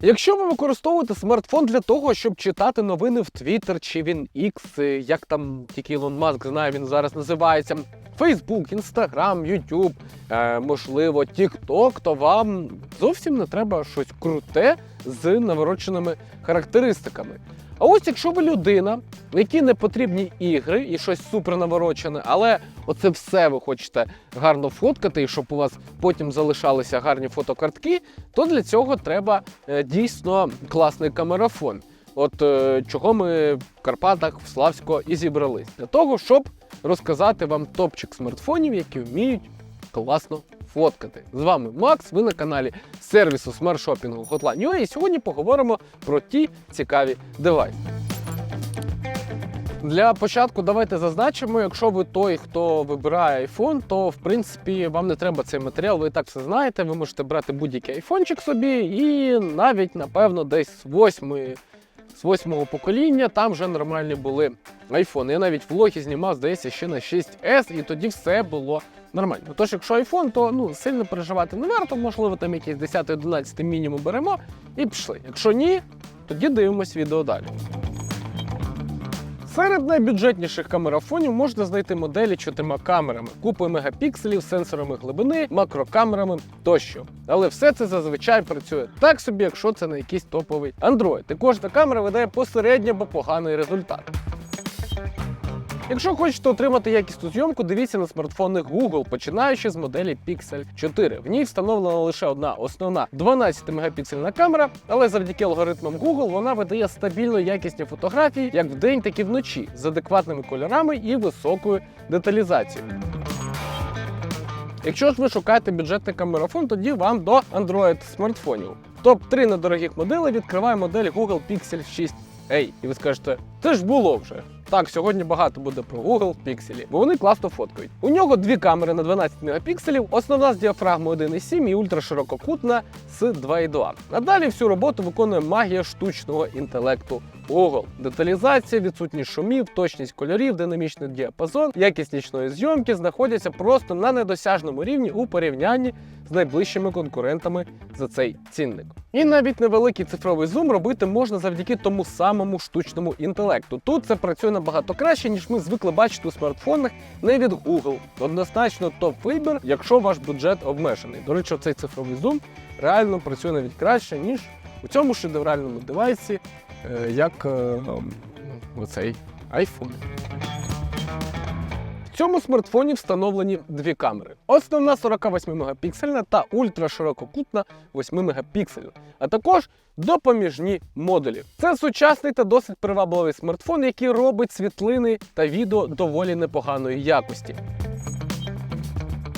Якщо ви використовуєте смартфон для того, щоб читати новини в Twitter чи він X, як там тільки Ілон Маск знає, він зараз називається. Facebook, Instagram, YouTube, е, можливо, TikTok, то вам зовсім не треба щось круте з навороченими характеристиками. А ось якщо ви людина, якій не потрібні ігри і щось супер наворочене, але оце все ви хочете гарно фоткати, і щоб у вас потім залишалися гарні фотокартки, то для цього треба е, дійсно класний камерафон. От е, чого ми в Карпатах в Славську і зібрались для того, щоб розказати вам топчик смартфонів, які вміють класно фоткати. З вами Макс. Ви на каналі сервісу смарт-шопінгу Hotline.ua і сьогодні поговоримо про ті цікаві девайси. Для початку давайте зазначимо, якщо ви той, хто вибирає iPhone, то в принципі вам не треба цей матеріал, ви і так все знаєте. Ви можете брати будь-який айфончик собі, і навіть, напевно, десь з восьми з восьмого покоління там вже нормальні були айфони. Я навіть влоги знімав, здається, ще на 6S, і тоді все було нормально. Тож, якщо айфон, то ну сильно переживати не варто, можливо, там якийсь 10-11 мінімум беремо і пішли. Якщо ні, тоді дивимось відео далі. Серед найбюджетніших камерафонів можна знайти моделі чотирма камерами, купою мегапікселів, сенсорами глибини, макрокамерами тощо. Але все це зазвичай працює так собі, якщо це не якийсь топовий Android. І кожна камера видає посередньо бо поганий результат. Якщо хочете отримати якісну зйомку, дивіться на смартфони Google, починаючи з моделі Pixel 4. В ній встановлена лише одна основна 12-мегапіксельна камера, але завдяки алгоритмам Google вона видає стабільно якісні фотографії як вдень, так і вночі з адекватними кольорами і високою деталізацією. Якщо ж ви шукаєте бюджетний камерафон, тоді вам до Android смартфонів. Топ-3 недорогих моделей відкриває модель Google Pixel 6a. І ви скажете, це ж було вже. Так, сьогодні багато буде про Google Pixel, бо вони класно фоткають. У нього дві камери на 12 мегапікселів, основна з діафрагмою 1,7 і ультраширококутна з 2,2. А далі всю роботу виконує магія штучного інтелекту Google. Деталізація, відсутність шумів, точність кольорів, динамічний діапазон, якість нічної зйомки знаходяться просто на недосяжному рівні у порівнянні з найближчими конкурентами за цей цінник. І навіть невеликий цифровий зум робити можна завдяки тому самому штучному інтелекту. Тут це працює набагато краще, ніж ми звикли бачити у смартфонах не від Google. Однозначно топ-вибір, якщо ваш бюджет обмежений. До речі, цей цифровий зум реально працює навіть краще, ніж у цьому шедевральному девайсі, е, як е, ем, оцей iPhone. Цьому смартфоні встановлені дві камери: основна 48 мегапіксельна та ультраширококутна 8 мегапіксельна, а також допоміжні модулі. Це сучасний та досить привабливий смартфон, який робить світлини та відео доволі непоганої якості.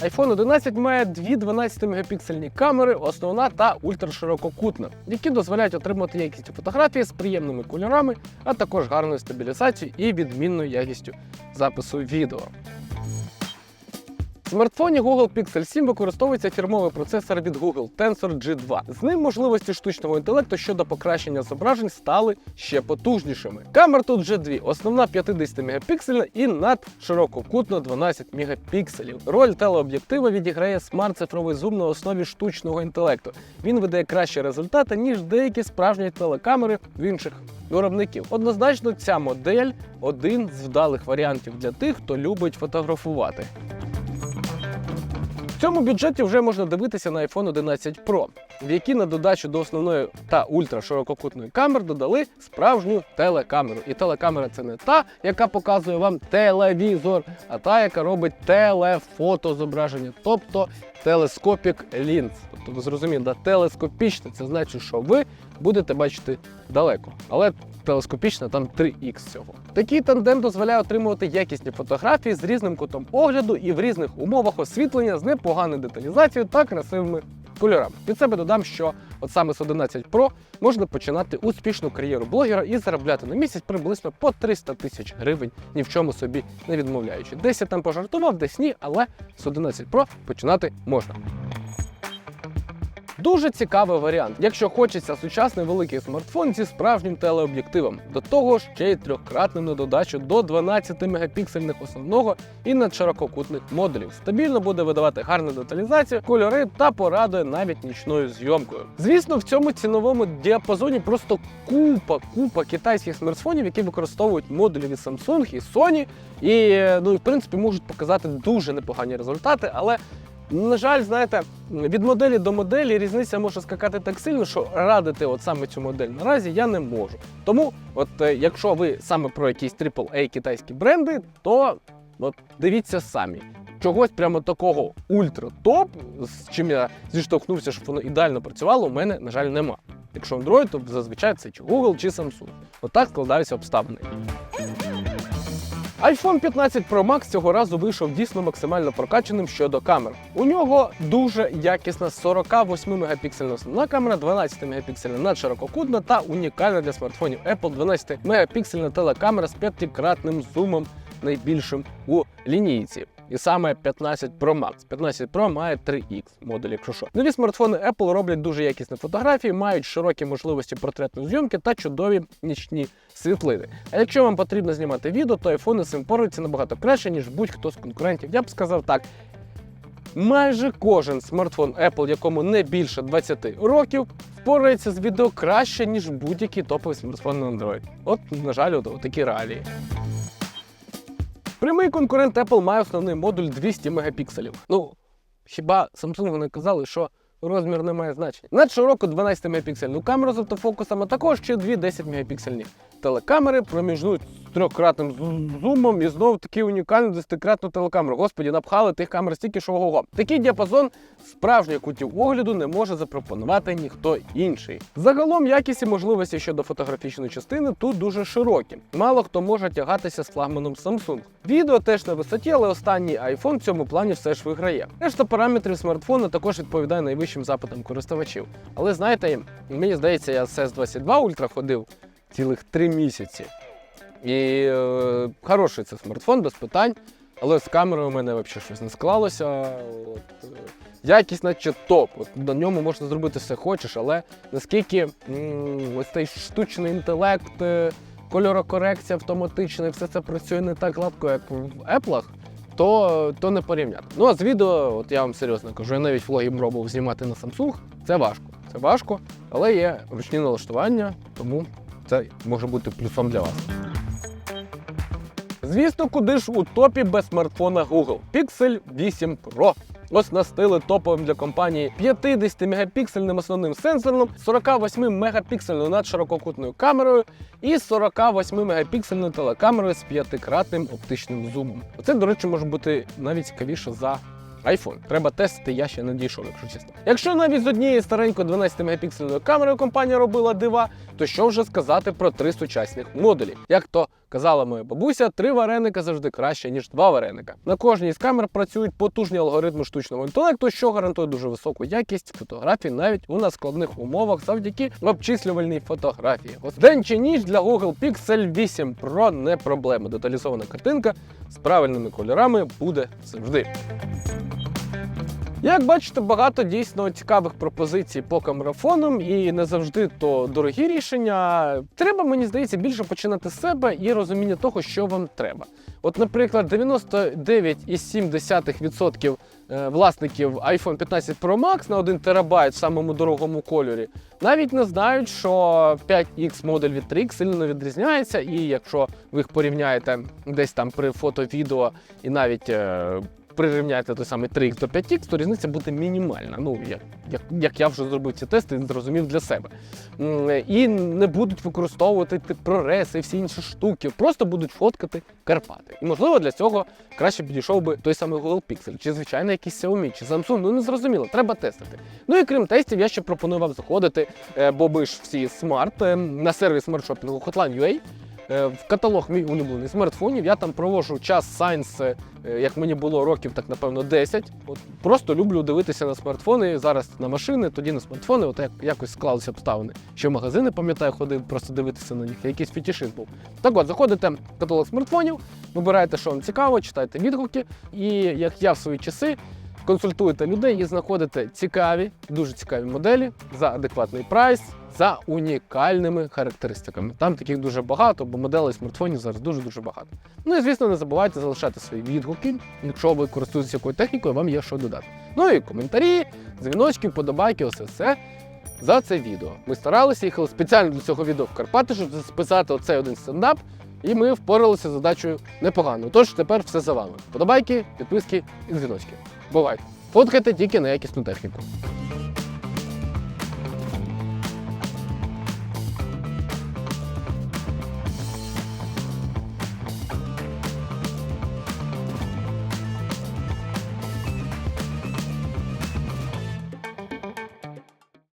iPhone 11 має дві 12-мегапіксельні камери, основна та ультраширококутна, які дозволяють отримати якісні фотографії з приємними кольорами, а також гарною стабілізацією і відмінною якістю запису відео. Смартфоні Google Pixel 7 використовується фірмовий процесор від Google Tensor G2. З ним можливості штучного інтелекту щодо покращення зображень стали ще потужнішими. Камер тут вже дві: основна 50 мегапіксельна і надширококутна 12 мегапікселів. Роль телеоб'єктива відіграє смарт-цифровий зум на основі штучного інтелекту. Він видає кращі результати, ніж деякі справжні телекамери в інших виробників. Однозначно, ця модель один з вдалих варіантів для тих, хто любить фотографувати. Цьому бюджеті вже можна дивитися на iPhone 11 Pro, в якій на додачу до основної та ультраширококутної камер додали справжню телекамеру. І телекамера це не та, яка показує вам телевізор, а та, яка робить телефотозображення, тобто телескопік лінз. Тобто ви зрозуміли, да, телескопічне це значить, що ви будете бачити далеко. Але телескопічна там 3х цього. Такий тандем дозволяє отримувати якісні фотографії з різним кутом огляду і в різних умовах освітлення з непоганою деталізацією та красивими кольорами. Від себе додам, що от саме з 11 Pro можна починати успішну кар'єру блогера і заробляти на місяць приблизно по 300 тисяч гривень, ні в чому собі не відмовляючи. Десь я там пожартував, десь ні, але з 11 Pro починати можна. Дуже цікавий варіант, якщо хочеться сучасний великий смартфон зі справжнім телеоб'єктивом, до того ж ще й трьохкратним на додачу до 12 мегапіксельних основного і надширококутних модулів. Стабільно буде видавати гарну деталізацію, кольори та порадує навіть нічною зйомкою. Звісно, в цьому ціновому діапазоні просто купа, купа китайських смартфонів, які використовують модулі від Samsung і Sony, і ну і в принципі можуть показати дуже непогані результати, але. На жаль, знаєте, від моделі до моделі різниця може скакати так сильно, що радити от саме цю модель наразі я не можу. Тому, от е, якщо ви саме про якісь AAA китайські бренди, то от дивіться самі. Чогось прямо такого ультра-топ, з чим я зіштовхнувся, щоб воно ідеально працювало, у мене, на жаль, нема. Якщо Android, то зазвичай це чи Google, чи Samsung. Отак складаються обставини. iPhone 15 Pro Max цього разу вийшов дійсно максимально прокачаним щодо камер. У нього дуже якісна 48 мегапіксельна основна камера, 12 мегапіксельна надширококутна та унікальна для смартфонів Apple 12 мегапіксельна телекамера з п'ятикратним зумом найбільшим у лінійці. І саме 15 Pro Max. 15 Pro має 3X модуль, якщо що. Нові смартфони Apple роблять дуже якісні фотографії, мають широкі можливості портретної зйомки та чудові нічні світлини. А якщо вам потрібно знімати відео, то iPhone з цим поруються набагато краще, ніж будь-хто з конкурентів. Я б сказав так. Майже кожен смартфон Apple, якому не більше 20 років, впорається з відео краще, ніж будь-який топовий смартфон на Android. От, на жаль, от такі реалії. Прямий конкурент Apple має основний модуль 200 мегапікселів. Ну, хіба Samsung не казали, що розмір не має значення. Надшироку 12 мегапіксельну камеру з автофокусом, а також ще дві 10 мегапіксельні телекамери проміжну з трьохкратним зумом і знов таки унікальну десятикратну телекамеру. Господі, напхали тих камер стільки, що ого. Такий діапазон справжньої кутів огляду не може запропонувати ніхто інший. Загалом якість і можливості щодо фотографічної частини тут дуже широкі. Мало хто може тягатися з флагманом Samsung. Відео теж на висоті, але останній iPhone в цьому плані все ж виграє. Решта параметрів смартфона також відповідає найвищим запитам користувачів. Але знаєте, мені здається, я з S22 Ultra ходив цілих три місяці. І е, хороший це смартфон без питань, але з камерою у мене взагалі щось не склалося. От, е, якість, наче топ. От, на ньому можна зробити все хочеш, але наскільки м, ось цей штучний інтелект, е, кольорокорекція автоматична, все це працює не так гладко, як в Apple, то, то не порівняти. Ну а з відео, от я вам серйозно кажу, я навіть влоги пробував знімати на Samsung. Це важко. Це важко, але є ручні налаштування, тому це може бути плюсом для вас. Звісно, куди ж у топі без смартфона Google Pixel 8 Pro. Оснастили топовим для компанії 50-мегапіксельним основним сенсором, 48-мегапіксельною надширококутною камерою і 48-мегапіксельною телекамерою з п'ятикратним оптичним зумом. Оце, до речі, може бути навіть цікавіше за iPhone. Треба тестити, я ще не дійшов, якщо чесно. Якщо навіть з однією старенькою 12-мегапіксельною камерою компанія робила дива, то що вже сказати про три сучасних модулі? Як то казала моя бабуся, три вареника завжди краще, ніж два вареника. На кожній з камер працюють потужні алгоритми штучного інтелекту, що гарантує дуже високу якість фотографій навіть у надскладних умовах завдяки обчислювальній фотографії. От день чи ніч для Google Pixel 8 Pro не проблема. Деталізована картинка з правильними кольорами буде завжди. Як бачите, багато дійсно цікавих пропозицій по камерафонам, і не завжди то дорогі рішення. Треба, мені здається, більше починати з себе і розуміння того, що вам треба. От, наприклад, 99,7% е, власників iPhone 15 Pro Max на 1 терабайт в самому дорогому кольорі навіть не знають, що 5X модель від 3X сильно відрізняється, і якщо ви їх порівняєте десь там при фото-відео і навіть е, прирівняєте той самий 3X до 5X, то різниця буде мінімальна. Ну, як, як, як я вже зробив ці тести і зрозумів для себе. І не будуть використовувати прореси всі інші штуки, просто будуть фоткати Карпати. І можливо для цього краще підійшов би той самий Google Pixel, чи звичайно якийсь Xiaomi, чи Samsung, ну не зрозуміло, треба тестити. Ну і крім тестів, я ще пропоную вам заходити, е, бо ми ж всі смарт е, на сервіс смартшопінгу Hotline.ua. Е, В каталог мій улюблений смартфонів. Я там провожу час Science, е, як мені було років, так напевно 10. От просто люблю дивитися на смартфони. Зараз на машини, тоді на смартфони. От як якось склалися обставини. Ще в магазини, пам'ятаю, ходив просто дивитися на них. Якийсь фетішизм був. Так от, заходите в каталог смартфонів, вибираєте, що вам цікаво, читаєте відгуки. І як я в свої часи. Консультуєте людей і знаходите цікаві, дуже цікаві моделі за адекватний прайс, за унікальними характеристиками. Там таких дуже багато, бо моделей смартфонів зараз дуже-дуже багато. Ну і звісно, не забувайте залишати свої відгуки. Якщо ви користуєтеся якою технікою, вам є що додати. Ну і коментарі, дзвіночки, вподобайки, усе все за це відео. Ми старалися, їхали спеціально для цього відео в Карпати, щоб записати оцей один стендап. І ми впоралися з задачею непогано. Тож тепер все за вами. Подобайки, підписки і дзвіночки. Бувайте. Фоткайте тільки на якісну техніку.